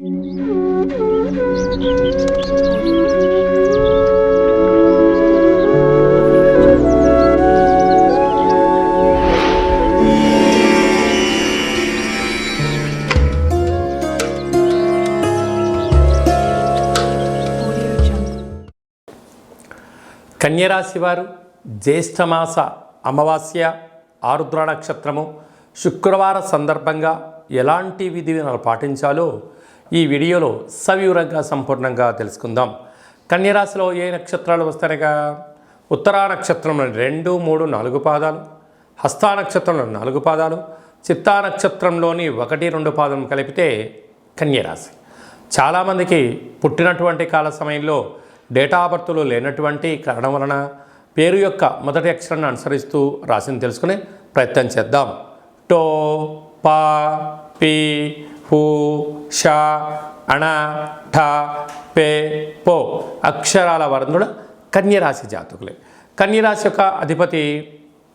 కన్యరాశి వారు జ్యేష్ఠమాస అమావాస్య ఆరుద్ర నక్షత్రము శుక్రవార సందర్భంగా ఎలాంటి విధి పాటించాలో ఈ వీడియోలో సవివరంగా సంపూర్ణంగా తెలుసుకుందాం. కన్యరాశిలో ఏ నక్షత్రాలు వస్తాయిగా ఉత్తరా నక్షత్రంలో రెండు మూడు నాలుగు పాదాలు. హస్తా నక్షత్రంలో నాలుగు పాదాలు. చిత్తా నక్షత్రంలోని ఒకటి రెండు పాదం కలిపితే కన్యరాశి చాలామందికి పుట్టినటువంటి కాల సమయంలో డేటా బర్త్లు లేనటువంటి కారణం వలన పేరు యొక్క మొదటి అక్షరాన్ని అనుసరిస్తూ రాశిని తెలుసుకునే ప్రయత్నం చేద్దాం. టో పా పి పూ ష అణ ఠ పే పో అక్షరాల వరంధుడు కన్యరాశి జాతకులే. కన్యరాశి యొక్క అధిపతి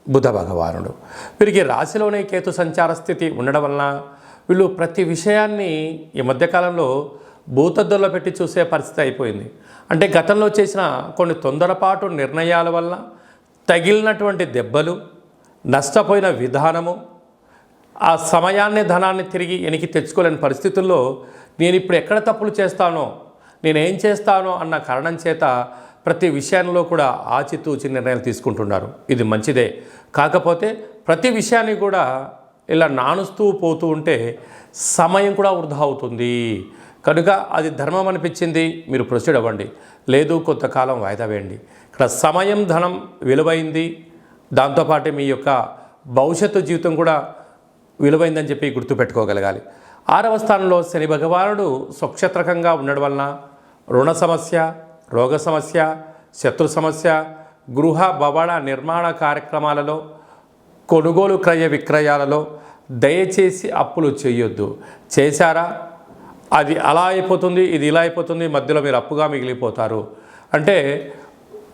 బుధ భగవానుడు. వీరికి రాశిలోనే కేతు సంచార స్థితి ఉండడం వలన వీళ్ళు ప్రతి విషయాన్ని ఈ మధ్యకాలంలో భూతద్దుల్లో పెట్టి చూసే పరిస్థితి అయిపోయింది. అంటే గతంలో చేసిన కొన్ని తొందరపాటు నిర్ణయాల వల్ల తగిలినటువంటి దెబ్బలు నష్టపోయిన విధానము ఆ సమయాన్ని ధనాన్ని తిరిగి వెనికి తెచ్చుకోలేని పరిస్థితుల్లో నేను ఇప్పుడు ఎక్కడ తప్పులు చేస్తానో నేనేం చేస్తానో అన్న కారణం చేత ప్రతి విషయంలో కూడా ఆచితూచి నిర్ణయాలు తీసుకుంటున్నారు. ఇది మంచిదే. కాకపోతే ప్రతి విషయాన్ని కూడా ఇలా నానుస్తూ పోతూ ఉంటే సమయం కూడా వృధా అవుతుంది. కనుక అది ధర్మం అనిపించింది మీరు ప్రొసీడ్ అవ్వండి. లేదు కొంతకాలం వాయిదా వేయండి. ఇక్కడ సమయం ధనం విలువైంది. దాంతోపాటు మీ యొక్క భవిష్యత్తు జీవితం కూడా విలువైందని చెప్పి గుర్తుపెట్టుకోగలగాలి. ఆరవ స్థానంలో శని భగవానుడు స్వక్షత్రకంగా ఉండడం వలన రుణ సమస్య రోగ సమస్య శత్రు సమస్య గృహ భవన నిర్మాణ కార్యక్రమాలలో కొనుగోలు క్రయ విక్రయాలలో దయచేసి అప్పులు చేయొద్దు. చేశారా? అది అలా అయిపోతుంది ఇది ఇలా అయిపోతుంది మధ్యలో మీరు అప్పుగా మిగిలిపోతారు. అంటే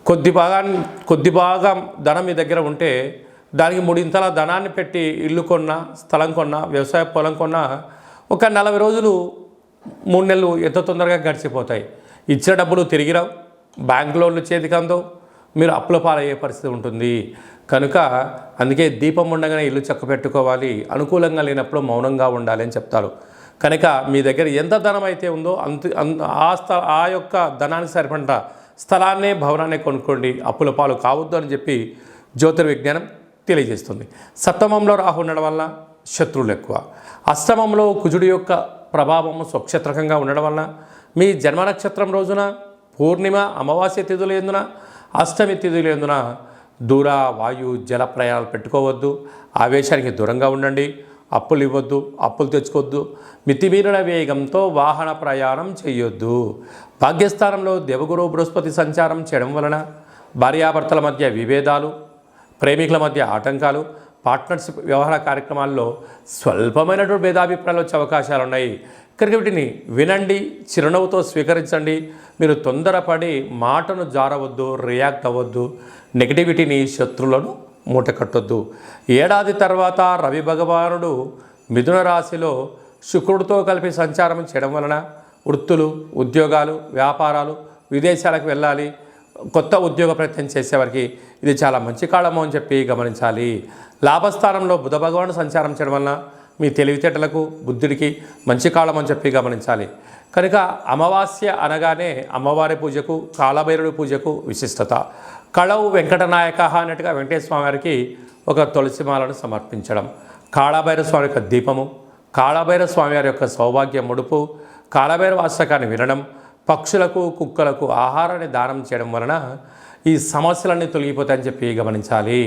కొద్ది భాగాన్ని కొద్ది భాగం ధనం మీ దగ్గర ఉంటే దానికి మూడింతల ధనాన్ని పెట్టి ఇల్లు కొన్నా స్థలం కొన్నా వ్యవసాయ పొలం కొన్నా ఒక నలభై రోజులు మూడు నెలలు ఎంత తొందరగా గడిచిపోతాయి. ఇచ్చిన డబ్బులు తిరిగి రావు. బ్యాంక్ లోన్లు చేతికి అందవు. మీరు అప్పుల పాలయ్యే పరిస్థితి ఉంటుంది. కనుక అందుకే దీపం ఉండగానే ఇల్లు చక్క పెట్టుకోవాలి. అనుకూలంగా లేనప్పుడు మౌనంగా ఉండాలి అని చెప్తారు. కనుక మీ దగ్గర ఎంత ధనం అయితే ఉందో అంత ఆ స్థ ఆ యొక్క ధనానికి సరిపడ స్థలాన్నే భవనాన్ని కొనుక్కోండి. అప్పుల పాలు కావద్దు అని చెప్పి జ్యోతిర్విజ్ఞానం తెలియజేస్తుంది. సప్తమంలో రాహు ఉండడం వల్ల శత్రువులు ఎక్కువ. అష్టమంలో కుజుడి యొక్క ప్రభావం స్వక్షత్రకంగా ఉండడం వలన మీ జన్మ నక్షత్రం రోజున పూర్ణిమ అమావాస్య తిథులు ఎందున అష్టమి తిథులు ఎందున దూర వాయు జల ప్రయాణాలు పెట్టుకోవద్దు. ఆవేశానికి దూరంగా ఉండండి. అప్పులు ఇవ్వద్దు అప్పులు తెచ్చుకోవద్దు. మితిమీరిన వేగంతో వాహన ప్రయాణం చేయొద్దు. భాగ్యస్థానంలో దేవగురు బృహస్పతి సంచారం చేయడం వలన భార్యాభర్తల మధ్య విభేదాలు ప్రేమికుల మధ్య ఆటంకాలు పార్ట్నర్షిప్ వ్యవహార కార్యక్రమాల్లో స్వల్పమైనటువంటి భేదాభిప్రాయాలు వచ్చే అవకాశాలు ఉన్నాయి. కనుక వీటిని వినండి చిరునవ్వుతో స్వీకరించండి. మీరు తొందరపడి మాటను జారవద్దు రియాక్ట్ అవ్వద్దు. నెగిటివిటీని శత్రువులను మూటకట్టొద్దు. ఏడాది తర్వాత రవి భగవానుడు మిథున రాశిలో శుక్రుడితో కలిపి సంచారం చేయడం వలన వృత్తులు ఉద్యోగాలు వ్యాపారాలు విదేశాలకు వెళ్ళాలి. కొత్త ఉద్యోగ ప్రయత్నం చేసేవారికి ఇది చాలా మంచి కాలము అని చెప్పి గమనించాలి. లాభస్థానంలో బుధ భగవాను సంచారం చేయడం వలన మీ తెలివితేటలకు బుద్ధుడికి మంచి కాలం అని చెప్పి గమనించాలి. కనుక అమావాస్య అనగానే అమ్మవారి పూజకు కాలభైరుడి పూజకు విశిష్టత. కళవు వెంకటనాయక అన్నట్టుగా వెంకటేశ్వర వారికి ఒక తులసిమాలను సమర్పించడం. కాళభైరవ స్వామి యొక్క దీపము కాళభైరవ స్వామి వారి యొక్క సౌభాగ్య ముడుపు కాళభైరవ వాస్తకాన్ని వినడం పక్షులకు కుక్కలకు ఆహారాన్ని దానం చేయడం వలన ఈ సమస్యలన్నీ తొలగిపోతాయని చెప్పి గమనించాలి.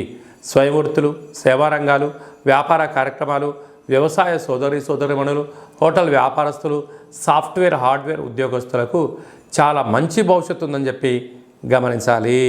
స్వయంవృత్తులు సేవారంగాలు వ్యాపార కార్యక్రమాలు వ్యవసాయ సోదరి సోదరిమణులు హోటల్ వ్యాపారస్తులు సాఫ్ట్వేర్ హార్డ్వేర్ ఉద్యోగస్తులకు చాలా మంచి భవిష్యత్తు ఉందని చెప్పి గమనించాలి.